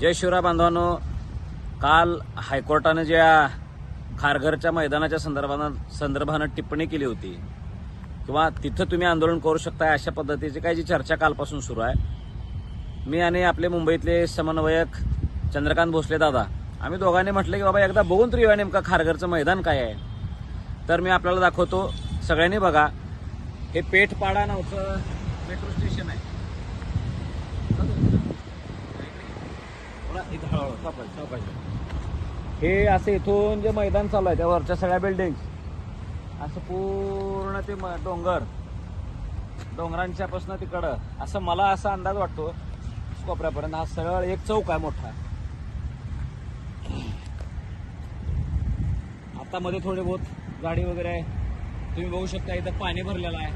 जय शिवराय बांधवांनो. काल हायकोर्टानं ज्या खारघरच्या मैदानाच्या संदर्भानं संदर्भानं टिप्पणी केली होती किंवा तिथं तुम्ही आंदोलन करू शकता अशा पद्धतीची काही जी चर्चा कालपासून सुरू आहे. मी आणि आपले मुंबईतले समन्वयक चंद्रकांत भोसले दादा आम्ही दोघांनी म्हटलं की बाबा एकदा बघून तरी येऊया नेमका खारघरचं मैदान काय आहे. तर मी आपल्याला दाखवतो सगळ्यांनी बघा. हे पेठपाडा नावचं मेट्रो स्टेशन आहे. हे असं इथून जे मैदान चालू आहे त्या वरच्या सगळ्या बिल्डिंग असं पूर्ण ते म- डोंगर. डोंगरांच्या पासून तिकडं. असं मला असा अंदाज वाटतो कोपऱ्यापर्यंत. हा सरळ एक चौक आहे मोठा. आता मध्ये थोडे बहुत गाडी वगैरे आहे. तुम्ही बघू शकता इथं पाणी भरलेलं आहे.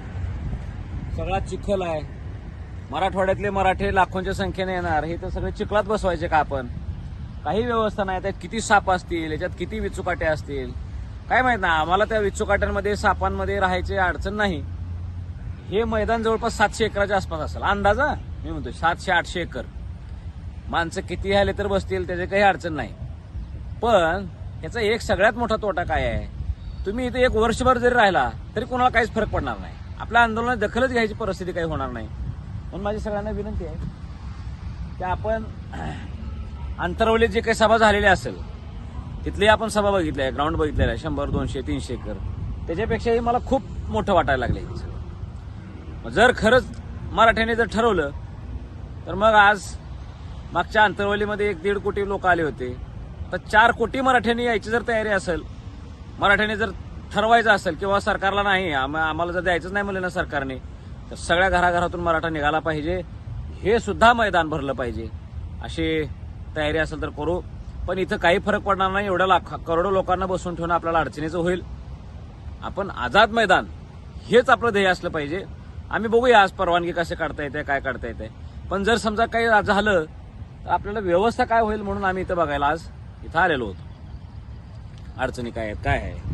सगळा चिखल आहे. मराठवाड्यातले मराठे लाखोंच्या संख्येने येणार. हे तर सगळे चिखलात बसवायचे का आपण? काही व्यवस्था नाही. त्यात किती साप असतील याच्यात किती विचुकाटे असतील? काय माहीत ना आम्हाला त्या विचुकाट्यांमध्ये सापांमध्ये राहायची अडचण नाही. हे मैदान जवळपास सातशे एकराच्या आसपास असेल. अंदाजा मी म्हणतो सातशे आठशे एकर. माणसं किती आले तर बसतील त्याची काही अडचण नाही. पण याचा एक सगळ्यात मोठा तोटा काय आहे? तुम्ही इथे एक वर्षभर जरी राहिला तरी कोणाला काहीच फरक पडणार नाही. आपल्या आंदोलनात दखलच घ्यायची परिस्थिती काही होणार नाही. म्हणून माझी सगळ्यांना विनंती आहे की आपण अंतरवलीत जे काही सभा झालेली असेल तिथली आपण सभा बघितली आहे ग्राउंड बघितलेलं आहे शंभर दोनशे तीनशे एकर. त्याच्यापेक्षाही मला खूप मोठं वाटायला लागले जर खरंच मराठ्याने जर ठरवलं तर मग आज मागच्या अंतरवलीमध्ये एक दीड कोटी लोक आले होते. तर चार कोटी मराठ्यांनी यायची जर तयारी असेल मराठ्याने जर ठरवायचं असेल किंवा सरकारला नाही आम्हाला जर द्यायचंच नाही म्हणलं ना सरकारने तर सगळ्या घराघरातून मराठा निघाला पाहिजे. हे सुद्धा मैदान भरलं पाहिजे. असे तयारी असेल तर करू. पण इथं काही फरक पडणार नाही. एवढ्या लाख करोडो लोकांना बसून ठेवणं आपल्याला अडचणीचं होईल. आपण आझाद मैदान हेच आपलं ध्येय असलं पाहिजे. आम्ही बघूया आज परवानगी कसे काढता येते काय काढता येते. पण जर समजा काही झालं तर आपल्याला व्यवस्था काय होईल म्हणून आम्ही इथं बघायला आज इथं आलेलो होतो. अडचणी काय आहेत काय आहे?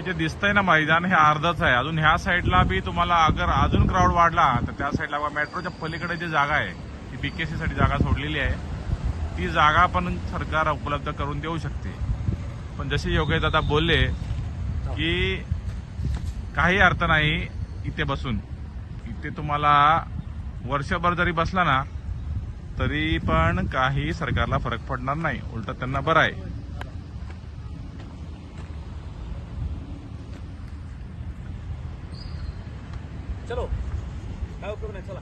हे जे दिसतंय ना मैदान हे अर्धच आहे. अजून ह्या साईडला बी तुम्हाला अगर अजून क्राऊड वाढला तर त्या साईडला मेट्रोच्या पलीकडे जी जागा आहे ती बीकेसी साठी जागा सोडलेली आहे. ती जागा पण सरकार उपलब्ध करून देऊ शकते. पण जसे योगेश दादा बोलले की काही अर्थ नाही इथे बसून. इथे तुम्हाला वर्षभर जरी बसला ना तरी पण काही सरकारला फरक पडणार नाही. उलट त्यांना बरं आहे. चलो काय उपयोग नाही चला.